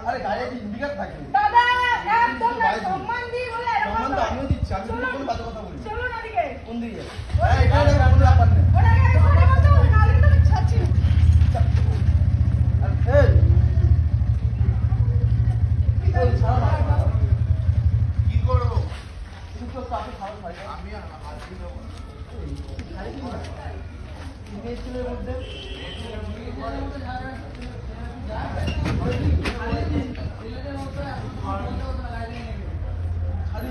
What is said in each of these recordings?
আরে গাড়ি ইন্ডিকেট থাকে দাদা একদম না সম্মান দিই বলে এরকম সম্মান তো আমিও দিচ্ছি আমি কোনো বাজে কথা বলিনি চলুন ওদিকে কোন দিকে এই গাড়ি কোনো ব্যাপার নেই ওরা কথা বলতে হবে নাহলে কিন্তু আমি আর এই কি করব তুমি তো তাকে খাওয়া খাই আমি আর হাসি দেবো স্কুলের মধ্যে ওনারই বা এত দেয়া তুলেছে। মায়ের বয়সী বলে টিপুকে কোনো গায়ে হচ্ছে না। ছাড়ি দিন না ওই ওই মোড়ের মাথায় পুলিশ আছে পুলিশ হ্যাঁ, পুলিশ ডাকো। ডেকে নিয়ে- এই, পুলিশ ডাকো তো। পুলিশ ডাকো, পুলিশ এই, ডাকো, ডাকো, ডাকো। ওখানে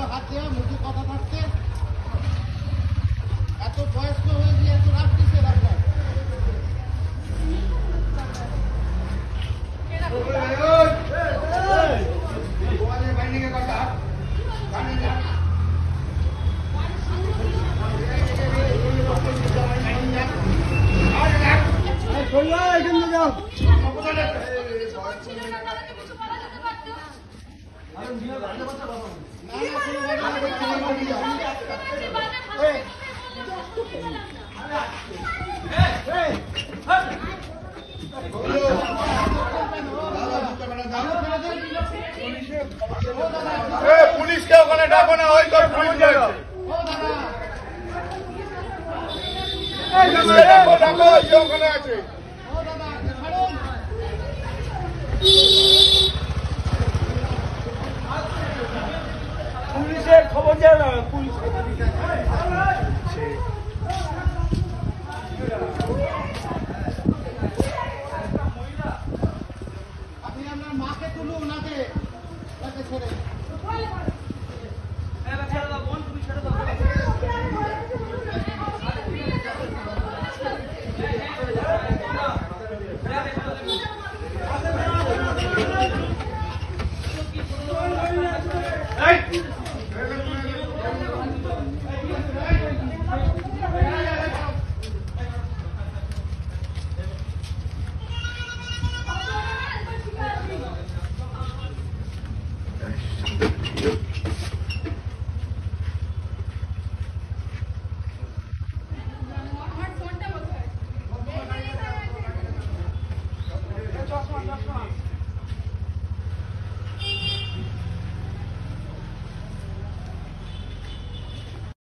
হাত কথা থাকতে? এত বয়স্ক হয়ে গিয়ে এত রাগ কিসের আপনার? না, না, কোনো পুলিশের খবর না পুলিশ।